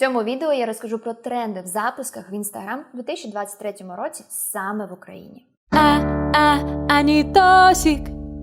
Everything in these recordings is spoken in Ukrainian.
цьому відео я розкажу про тренди в запусках в Instagram у 2023 році саме в Україні. А, а, Анітосік.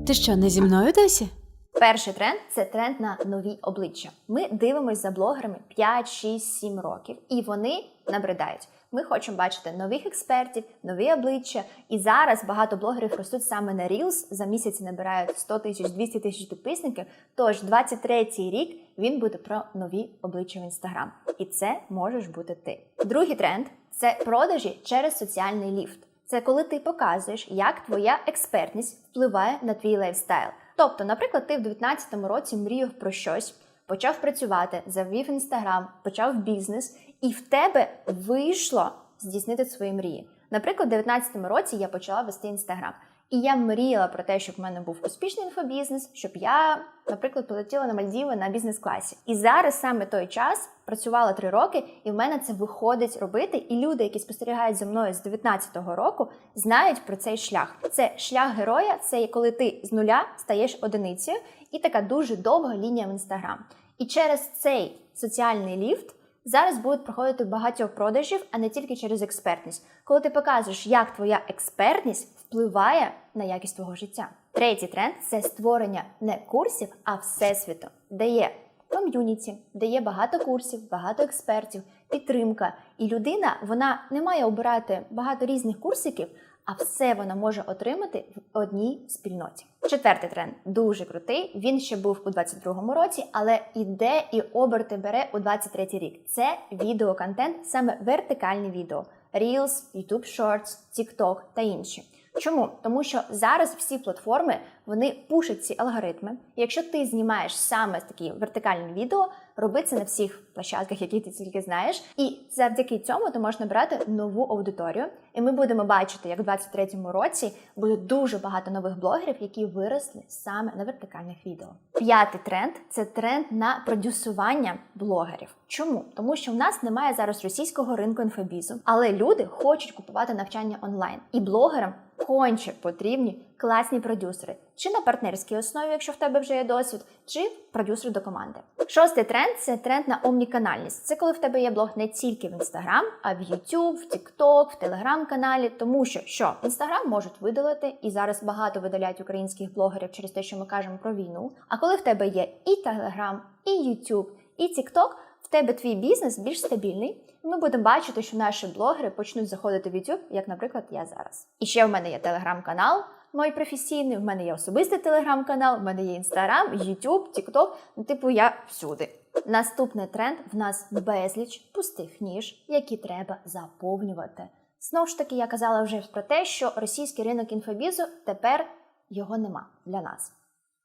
Ти що, не зі мною досі? Перший тренд це тренд на нові обличчя. Ми дивимося за блогерами 5, 6, 7 років, і вони набридають. Ми хочемо бачити нових експертів, нові обличчя. І зараз багато блогерів ростуть саме на Reels, за місяць набирають 100 тисяч, 200 тисяч підписників. Тож 23-й рік він буде про нові обличчя в Instagram. І це можеш бути ти. Другий тренд це продажі через соціальний ліфт. Це коли ти показуєш, як твоя експертність впливає на твій лайфстайл. Тобто, наприклад, ти в 2019 році мріяв про щось, почав працювати, завів інстаграм, почав бізнес, і в тебе вийшло здійснити свої мрії. Наприклад, у 2019 році я почала вести інстаграм. І я мріяла про те, щоб в мене був успішний інфобізнес, щоб я, наприклад, полетіла на Мальдіви на бізнес-класі. І зараз саме той час працювала три роки, і в мене це виходить робити. І люди, які спостерігають за мною з 19-го року, знають про цей шлях. Це шлях героя, це коли ти з нуля стаєш одиницею, і така дуже довга лінія в інстаграм. І через цей соціальний ліфт. Зараз будуть проходити багатьох продажів, а не тільки через експертність. Коли ти показуєш, як твоя експертність впливає на якість твого життя. Третій тренд це створення не курсів, а всесвіту, де є ком'юніті, де є багато курсів, багато експертів, підтримка. І людина вона не має обирати багато різних курсиків, а все вона може отримати в одній спільноті. Четвертий тренд дуже крутий. Він ще був у 22-му році, але іде і оберти бере у 23-й рік. Це відеоконтент, саме вертикальне відео: Reels, YouTube Shorts, TikTok та інші. Чому? Тому що зараз всі платформи вони пушать ці алгоритми. І якщо ти знімаєш саме такі вертикальні відео, роби це на всіх площадках, які ти тільки знаєш. І завдяки цьому ти можеш набрати нову аудиторію. І ми будемо бачити, як в 23-му році буде дуже багато нових блогерів, які виросли саме на вертикальних відео. П'ятий тренд це тренд на продюсування блогерів. Чому? Тому що в нас немає зараз російського ринку інфобізу, але люди хочуть купувати навчання онлайн, і блогерам конче потрібні класні продюсери, чи на партнерській основі, якщо в тебе вже є досвід, чи продюсер до команди. Шостий тренд це тренд на омніканальність. Це коли в тебе є блог не тільки в Instagram, а в YouTube, в TikTok, в Telegram-каналі, тому що що Instagram можуть видалити, і зараз багато видаляють українських блогерів через те, що ми кажемо про війну. А коли в тебе є і Telegram, і YouTube, і TikTok, в тебе твій бізнес більш стабільний. Ми будемо бачити, що наші блогери почнуть заходити в YouTube, як, наприклад, я зараз. І ще в мене є телеграм-канал, мій професійний, в мене є особистий телеграм-канал, в мене є інстаграм, Ютуб, Тікток. Ну, типу, я всюди. Наступний тренд в нас безліч пустих ніж, які треба заповнювати. Знову ж таки, я казала вже про те, що російський ринок інфобізу тепер його нема для нас.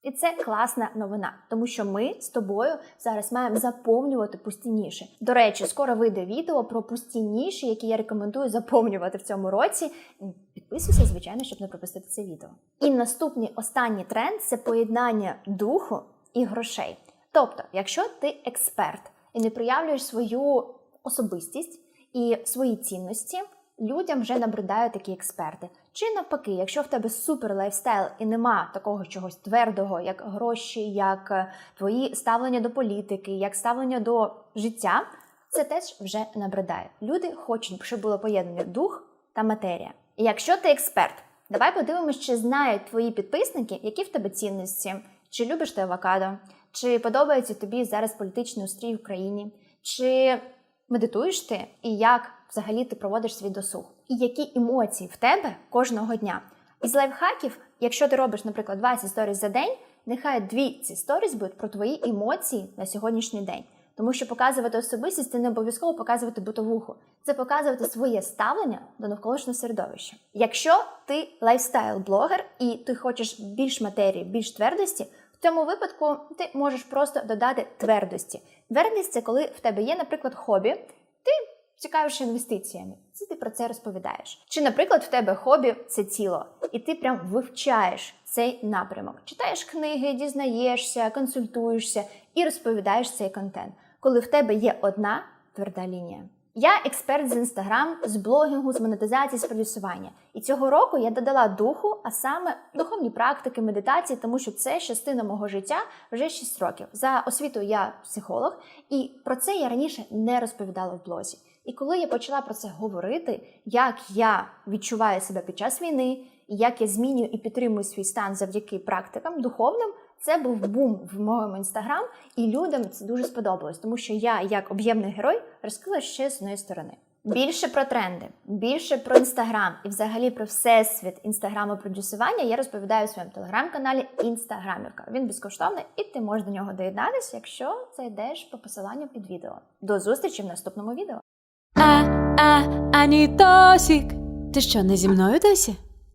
І це класна новина, тому що ми з тобою зараз маємо заповнювати пусті ніші. До речі, скоро вийде відео про пустініші, які я рекомендую заповнювати в цьому році. Підписуйся, звичайно, щоб не пропустити це відео. І наступний останній тренд це поєднання духу і грошей. Тобто, якщо ти експерт і не проявлюєш свою особистість і свої цінності, людям вже набридають такі експерти. Чи навпаки, якщо в тебе супер лайфстайл і нема такого чогось твердого, як гроші, як е, твої ставлення до політики, як ставлення до життя, це теж вже набридає. Люди хочуть, щоб було поєднане дух та матерія. І якщо ти експерт, давай подивимось, чи знають твої підписники, які в тебе цінності, чи любиш ти авокадо, чи подобається тобі зараз політичний устрій в країні, чи медитуєш ти і як взагалі ти проводиш свій досуг, і які емоції в тебе кожного дня. Із лайфхаків, якщо ти робиш, наприклад, 20 сторіс за день, нехай дві ці сторіс будуть про твої емоції на сьогоднішній день. Тому що показувати особистість це не обов'язково показувати бутовуху, це показувати своє ставлення до навколишнього середовища. Якщо ти лайфстайл-блогер і ти хочеш більш матерії, більш твердості, в цьому випадку ти можеш просто додати твердості. Твердість це коли в тебе є, наприклад, хобі, ти цікавишся інвестиціями. Це ти про це розповідаєш. Чи, наприклад, в тебе хобі це тіло, і ти прям вивчаєш цей напрямок, читаєш книги, дізнаєшся, консультуєшся і розповідаєш цей контент, коли в тебе є одна тверда лінія. Я експерт з інстаграм, з блогінгу, з монетизації, з продюсування. І цього року я додала духу, а саме духовні практики, медитації, тому що це частина мого життя вже 6 років. За освітою я психолог, і про це я раніше не розповідала в блозі. І коли я почала про це говорити, як я відчуваю себе під час війни, як я змінюю і підтримую свій стан завдяки практикам духовним, це був бум в моєму інстаграм, і людям це дуже сподобалось, тому що я, як об'ємний герой, розкрила ще з одної сторони. Більше про тренди, більше про інстаграм і взагалі про всесвіт інстаграму продюсування я розповідаю у своєму телеграм-каналі Інстаграмівка. Він безкоштовний, і ти можеш до нього доєднатися, якщо зайдеш по посиланню під відео. До зустрічі в наступному відео. А, а, Анітосік. Ти що, не зі мною досі?